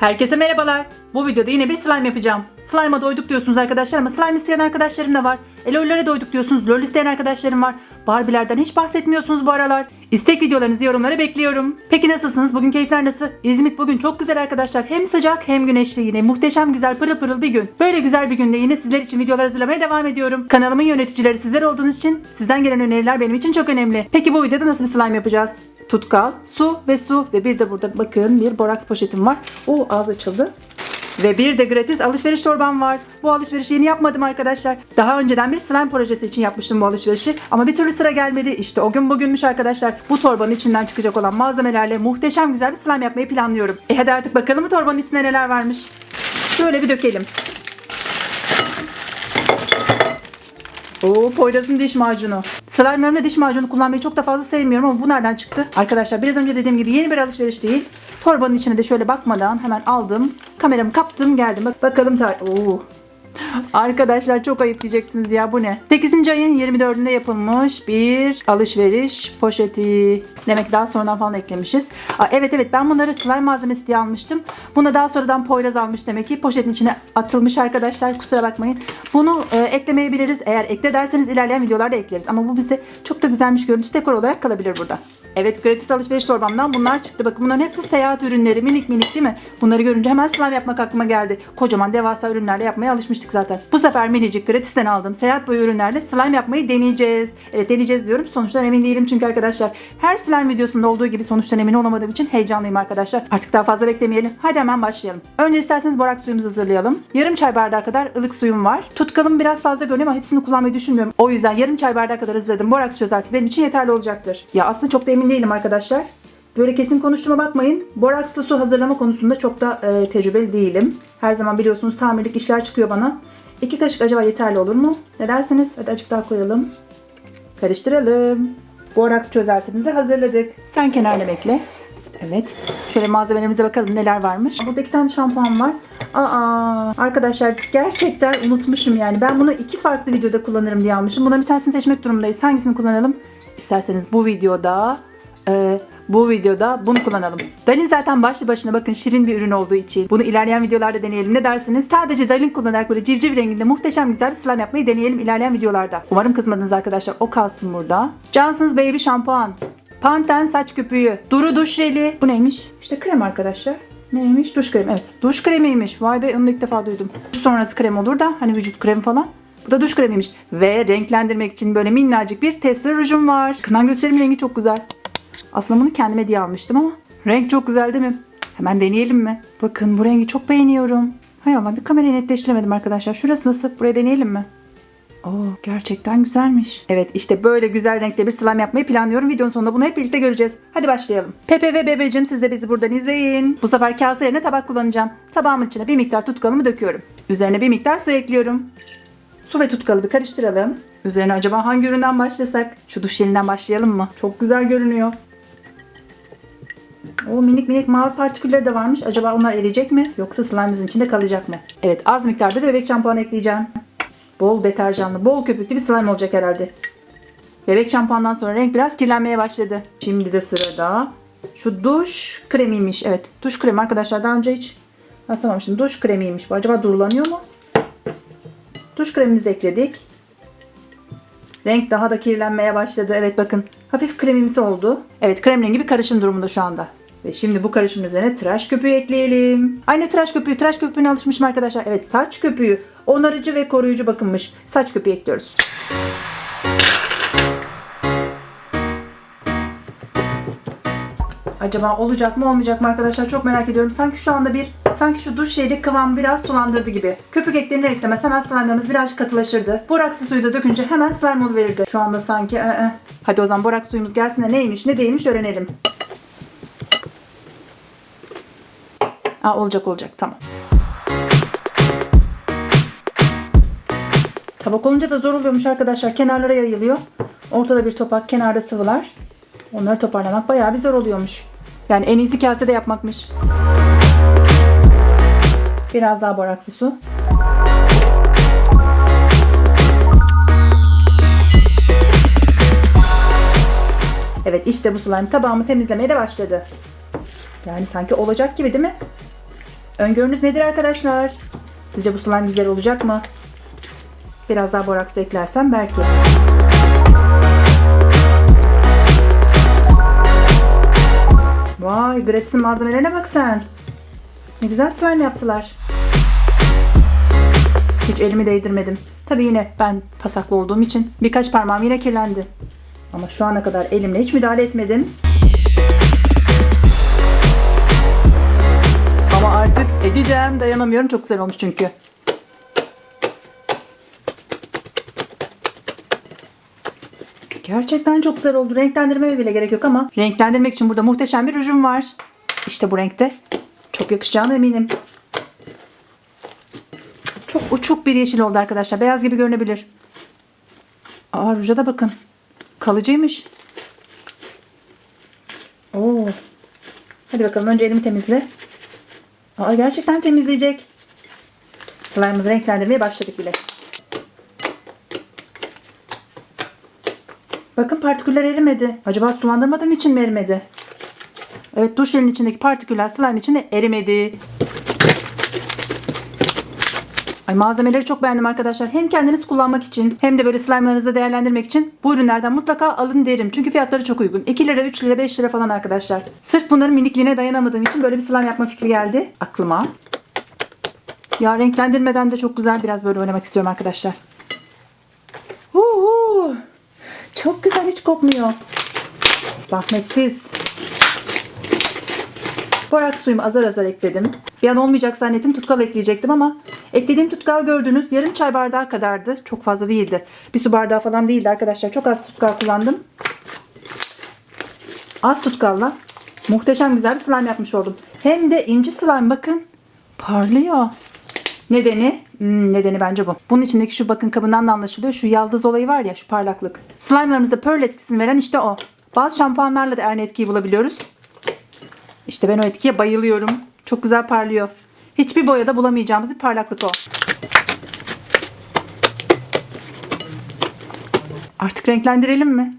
Herkese merhabalar. Bu videoda yine bir slime yapacağım. Slime'a doyduk diyorsunuz arkadaşlar ama slime isteyen arkadaşlarım da var. E LOL'lere doyduk diyorsunuz. LOL isteyen arkadaşlarım var. Barbie'lerden hiç bahsetmiyorsunuz bu aralar. İstek videolarınızı yorumlara bekliyorum. Peki nasılsınız? Bugün keyifler nasıl? İzmit bugün çok güzel arkadaşlar. Hem sıcak hem güneşli yine. Muhteşem güzel pırıl pırıl bir gün. Böyle güzel bir günde yine sizler için videolar hazırlamaya devam ediyorum. Kanalımın yöneticileri sizler olduğunuz için sizden gelen öneriler benim için çok önemli. Peki bu videoda nasıl bir slime yapacağız? Tutkal, su ve su ve bir de burada bakın bir boraks poşetim var. O ağız açıldı. Ve bir de gratis alışveriş torbam var. Bu alışverişi yeni yapmadım arkadaşlar. Daha önceden bir slime projesi için yapmıştım bu alışverişi. Ama bir türlü sıra gelmedi. İşte o gün bugünmüş arkadaşlar. Bu torbanın içinden çıkacak olan malzemelerle muhteşem güzel bir slime yapmayı planlıyorum. E hadi artık bakalım bu torbanın içinde neler varmış. Şöyle bir dökelim. Oo Poyraz'ın diş macunu. Slime'larımla diş macunu kullanmayı çok da fazla sevmiyorum ama bu nereden çıktı? Arkadaşlar biraz önce dediğim gibi yeni bir alışveriş değil. Torbanın içine de şöyle bakmadan hemen aldım. Kameramı kaptım geldim. Bak bakalım tar Oo. Arkadaşlar çok ayıp diyeceksiniz ya bu ne? 8. ayın 24'ünde yapılmış bir alışveriş poşeti. Demek daha sonradan falan eklemişiz. Aa, evet evet ben bunları slime malzemesi diye almıştım. Bunu daha sonradan Poyraz almış demek ki. Poşetin içine atılmış arkadaşlar kusura bakmayın. Bunu e, eklemeyebiliriz. Eğer ekle derseniz ilerleyen videolarda ekleriz. Ama bu bize çok da güzelmiş görüntüsü dekor olarak kalabilir burada. Evet gratis alışveriş torbamdan bunlar çıktı. Bakın bunların hepsi seyahat ürünleri. Minik minik değil mi? Bunları görünce hemen slime yapmak aklıma geldi. Kocaman devasa ürünlerle yapmaya alışmıştık zaten. Bu sefer minicik gratisten aldığım seyahat boyu ürünlerle slime yapmayı deneyeceğiz. Evet deneyeceğiz diyorum. Sonuçtan emin değilim çünkü arkadaşlar her slime videosunda olduğu gibi sonuçtan emin olamadığım için heyecanlıyım arkadaşlar. Artık daha fazla beklemeyelim. Hadi hemen başlayalım. Önce isterseniz borak suyumuzu hazırlayalım. Yarım çay bardağı kadar ılık suyum var. Tutkalım biraz fazla görünüyor ama hepsini kullanmayı düşünmüyorum. O yüzden yarım çay bardağı kadar hazırladım. Boraks çözeltisi benim için yeterli olacaktır. Ya aslında çok da emin değilim arkadaşlar. Böyle kesin konuştuğuma bakmayın. Borakslı su hazırlama konusunda çok da e, tecrübeli değilim. Her zaman biliyorsunuz tamirlik işler çıkıyor bana. İki kaşık acaba yeterli olur mu? Ne dersiniz? Hadi azıcık daha koyalım. Karıştıralım. Boraks çözeltimizi hazırladık. Sen kenarda bekle. Evet. Şöyle malzemelerimize bakalım neler varmış. Burada iki tane şampuan var. Aa, arkadaşlar gerçekten unutmuşum yani. Ben bunu iki farklı videoda kullanırım diye almışım. Buna bir tanesini seçmek durumundayız. Hangisini kullanalım? İsterseniz bu videoda e, bu videoda bunu kullanalım. Dalin zaten başlı başına bakın şirin bir ürün olduğu için. Bunu ilerleyen videolarda deneyelim. Ne dersiniz? Sadece Dalin kullanarak böyle civciv renginde muhteşem güzel bir slime yapmayı deneyelim ilerleyen videolarda. Umarım kızmadınız arkadaşlar. O kalsın burada. Johnson's Baby şampuan. Panten saç köpüğü. Duru duş jeli. Bu neymiş? İşte krem arkadaşlar. Neymiş? Duş kremi. Evet. Duş kremiymiş. Vay be onu ilk defa duydum. Duş sonrası krem olur da hani vücut kremi falan. Bu da duş kremiymiş. Ve renklendirmek için böyle minnacık bir tester rujum var. Kınan gösterim rengi çok güzel. Aslında bunu kendime diye almıştım ama renk çok güzel değil mi? Hemen deneyelim mi? Bakın bu rengi çok beğeniyorum. Hay Allah bir kamerayı netleştiremedim arkadaşlar. Şurası nasıl? Buraya deneyelim mi? Oo, gerçekten güzelmiş. Evet işte böyle güzel renkte bir slime yapmayı planlıyorum. Videonun sonunda bunu hep birlikte göreceğiz. Hadi başlayalım. Pepe ve Bebecim siz de bizi buradan izleyin. Bu sefer kase yerine tabak kullanacağım. Tabağımın içine bir miktar tutkalımı döküyorum. Üzerine bir miktar su ekliyorum. Su ve tutkalı bir karıştıralım. Üzerine acaba hangi üründen başlasak? Şu duş jelinden başlayalım mı? Çok güzel görünüyor. O minik minik mavi partikülleri de varmış. Acaba onlar eriyecek mi? Yoksa slime'ımızın içinde kalacak mı? Evet az miktarda da bebek şampuanı ekleyeceğim. Bol deterjanlı, bol köpüklü bir slime olacak herhalde. Bebek şampuandan sonra renk biraz kirlenmeye başladı. Şimdi de sırada şu duş kremiymiş. Evet duş kremi arkadaşlar daha önce hiç rastlamamıştım. Duş kremiymiş. Bu acaba durulanıyor mu? Duş kremimizi de ekledik. Renk daha da kirlenmeye başladı. Evet bakın hafif kremimsi oldu. Evet krem rengi bir karışım durumunda şu anda. Ve şimdi bu karışımın üzerine tıraş köpüğü ekleyelim. Aynı tıraş köpüğü, tıraş köpüğüne alışmışım arkadaşlar. Evet saç köpüğü onarıcı ve koruyucu bakımmış. Saç köpüğü ekliyoruz. Acaba olacak mı olmayacak mı arkadaşlar çok merak ediyorum. Sanki şu anda bir sanki şu duş jeli kıvamı biraz sulandırdı gibi. Köpük eklenir eklemez hemen slime'larımız birazcık katılaşırdı. Boraksı suyu da dökünce hemen slime oluverirdi. Şu anda sanki ı -ı. Hadi o zaman borak suyumuz gelsin de neymiş ne değilmiş öğrenelim. Aa, olacak olacak tamam. Tabak olunca da zor oluyormuş arkadaşlar. Kenarlara yayılıyor. Ortada bir topak, kenarda sıvılar. Onları toparlamak bayağı bir zor oluyormuş. Yani en iyisi kasede yapmakmış. Biraz daha boraksı su. Evet işte bu slime tabağımı temizlemeye de başladı. Yani sanki olacak gibi değil mi? Öngörünüz nedir arkadaşlar? Sizce bu slime güzel olacak mı? Biraz daha boraks eklersem belki. Vay Gratis'in malzemelerine bak sen. Ne güzel slime yaptılar. Hiç elimi değdirmedim. Tabii yine ben pasaklı olduğum için birkaç parmağım yine kirlendi. Ama şu ana kadar elimle hiç müdahale etmedim. Artık edeceğim. Dayanamıyorum. Çok güzel olmuş çünkü. Gerçekten çok güzel oldu. Renklendirmeye bile gerek yok ama renklendirmek için burada muhteşem bir rujum var. İşte bu renkte. Çok yakışacağına eminim. Çok uçuk bir yeşil oldu arkadaşlar. Beyaz gibi görünebilir. Aa ruja da bakın. Kalıcıymış. Oo. Hadi bakalım önce elimi temizle. Aa gerçekten temizleyecek. Slime'ımızı renklendirmeye başladık bile. Bakın partiküller erimedi. Acaba sulandırmadığım için mi erimedi? Evet duş jelinin içindeki partiküller slime içinde erimedi. Ay malzemeleri çok beğendim arkadaşlar. Hem kendiniz kullanmak için hem de böyle slime'larınızı değerlendirmek için bu ürünlerden mutlaka alın derim. Çünkü fiyatları çok uygun. 2 lira, 3 lira, 5 lira falan arkadaşlar. Sırf bunların minikliğine dayanamadığım için böyle bir slime yapma fikri geldi aklıma. Ya renklendirmeden de çok güzel biraz böyle oynamak istiyorum arkadaşlar. Uhu. Çok güzel hiç kopmuyor. Zahmetsiz. Borak suyumu azar azar ekledim. Bir an olmayacak zannettim tutkal ekleyecektim ama eklediğim tutkal gördüğünüz yarım çay bardağı kadardı. Çok fazla değildi. Bir su bardağı falan değildi arkadaşlar. Çok az tutkal kullandım. Az tutkalla muhteşem güzel bir slime yapmış oldum. Hem de inci slime bakın. Parlıyor. Nedeni? Hmm, nedeni bence bu. Bunun içindeki şu bakın kabından da anlaşılıyor. Şu yaldız olayı var ya şu parlaklık. Slime'larımızda pearl etkisini veren işte o. Bazı şampuanlarla da aynı etkiyi bulabiliyoruz. İşte ben o etkiye bayılıyorum. Çok güzel parlıyor. Hiçbir boyada bulamayacağımız bir parlaklık o. Artık renklendirelim mi?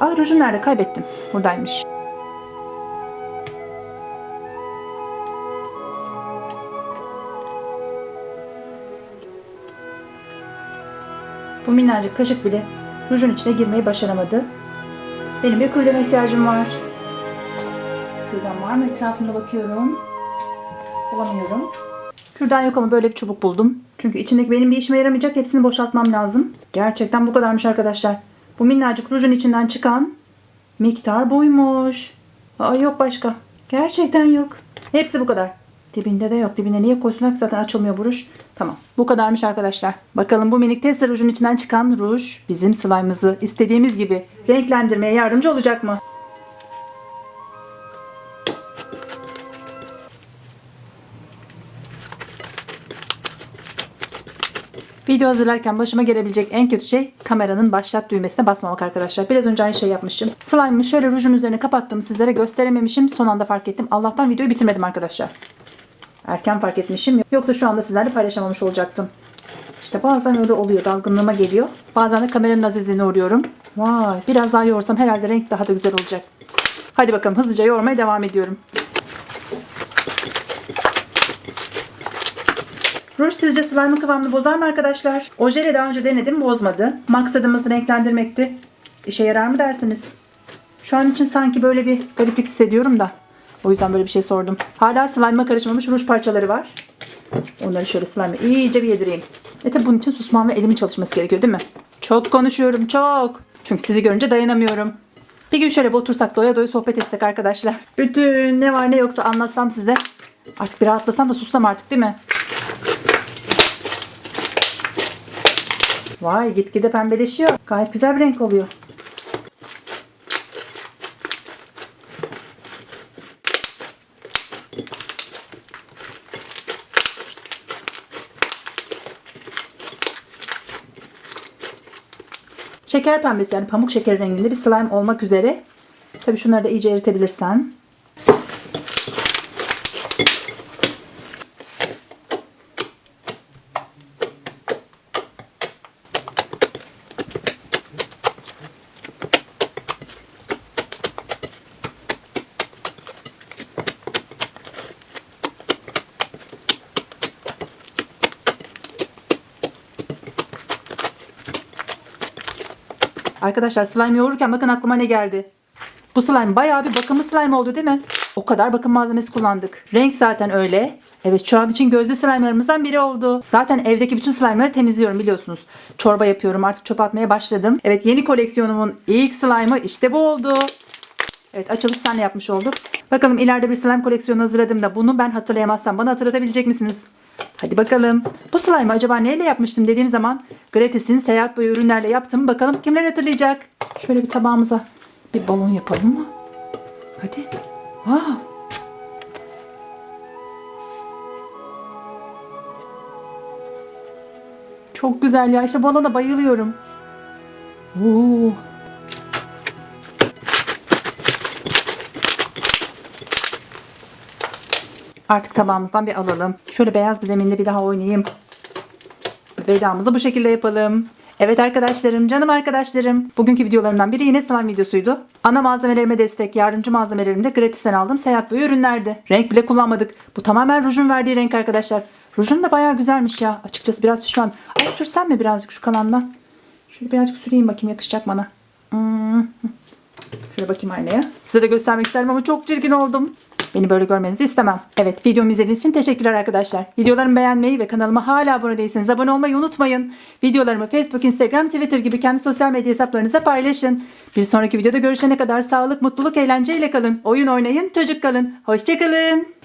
Aa rujum nerede? Kaybettim. Buradaymış. Bu minnacık kaşık bile rujun içine girmeyi başaramadı. Benim bir kürdeme ihtiyacım var. Kürdan var mı? Etrafımda bakıyorum. Bulamıyorum. Kürdan yok ama böyle bir çubuk buldum. Çünkü içindeki benim bir işime yaramayacak. Hepsini boşaltmam lazım. Gerçekten bu kadarmış arkadaşlar. Bu minnacık rujun içinden çıkan miktar buymuş. Aa yok başka. Gerçekten yok. Hepsi bu kadar. Dibinde de yok. Dibine niye koysunlar ki zaten açılmıyor bu ruj. Tamam. Bu kadarmış arkadaşlar. Bakalım bu minik tester rujun içinden çıkan ruj bizim slime'ımızı istediğimiz gibi renklendirmeye yardımcı olacak mı? Video hazırlarken başıma gelebilecek en kötü şey kameranın başlat düğmesine basmamak arkadaşlar. Biraz önce aynı şey yapmışım. Slime'ı şöyle rujun üzerine kapattım. Sizlere gösterememişim. Son anda fark ettim. Allah'tan videoyu bitirmedim arkadaşlar. Erken fark etmişim. Yoksa şu anda sizlerle paylaşamamış olacaktım. İşte bazen öyle oluyor. Dalgınlığıma geliyor. Bazen de kameranın azizliğine uğruyorum. Vay biraz daha yoğursam herhalde renk daha da güzel olacak. Hadi bakalım hızlıca yoğurmaya devam ediyorum. Ruj sizce slime'ın kıvamını bozar mı arkadaşlar? Ojeyle daha önce denedim bozmadı. Maksadımız renklendirmekti. İşe yarar mı dersiniz? Şu an için sanki böyle bir gariplik hissediyorum da. O yüzden böyle bir şey sordum. Hala slime'a karışmamış ruj parçaları var. Onları şöyle slime'a iyice bir yedireyim. E tabi bunun için susmam ve elimin çalışması gerekiyor değil mi? Çok konuşuyorum çok. Çünkü sizi görünce dayanamıyorum. Bir gün şöyle bir otursak doya doya sohbet etsek arkadaşlar. Bütün ne var ne yoksa anlatsam size. Artık bir rahatlasam da sussam artık değil mi? Vay gitgide pembeleşiyor. Gayet güzel bir renk oluyor. Şeker pembesi yani pamuk şekeri renginde bir slime olmak üzere. Tabii şunları da iyice eritebilirsen. Arkadaşlar slime yoğururken bakın aklıma ne geldi. Bu slime bayağı bir bakımlı slime oldu değil mi? O kadar bakım malzemesi kullandık. Renk zaten öyle. Evet şu an için gözde slime'larımızdan biri oldu. Zaten evdeki bütün slime'ları temizliyorum biliyorsunuz. Çorba yapıyorum artık çöp atmaya başladım. Evet yeni koleksiyonumun ilk slime'ı işte bu oldu. Evet açılış senle yapmış olduk. Bakalım ileride bir slime koleksiyonu hazırladığımda bunu ben hatırlayamazsam bana hatırlatabilecek misiniz? Hadi bakalım. Bu slime'ı acaba neyle yapmıştım dediğim zaman Gratis'in seyahat boyu ürünlerle yaptım. Bakalım kimler hatırlayacak? Şöyle bir tabağımıza bir balon yapalım mı? Hadi. Aa. Çok güzel ya. İşte balona bayılıyorum. Oo. Artık tabağımızdan bir alalım. Şöyle beyaz bir zeminde bir daha oynayayım. Vedamızı bu şekilde yapalım. Evet arkadaşlarım, canım arkadaşlarım. Bugünkü videolarımdan biri yine slime videosuydu. Ana malzemelerime destek, yardımcı malzemelerimi de gratisten aldım. Seyahat boyu ürünlerdi. Renk bile kullanmadık. Bu tamamen rujun verdiği renk arkadaşlar. Rujun da bayağı güzelmiş ya. Açıkçası biraz pişman. Ay sürsem mi birazcık şu kalandan? Şöyle birazcık süreyim bakayım yakışacak bana. Hmm. Şöyle bakayım aynaya. Size de göstermek isterim ama çok çirkin oldum. Beni böyle görmenizi istemem. Evet videomu izlediğiniz için teşekkürler arkadaşlar. Videolarımı beğenmeyi ve kanalıma hala abone değilseniz abone olmayı unutmayın. Videolarımı Facebook, Instagram, Twitter gibi kendi sosyal medya hesaplarınıza paylaşın. Bir sonraki videoda görüşene kadar sağlık, mutluluk, eğlenceyle kalın. Oyun oynayın, çocuk kalın. Hoşçakalın.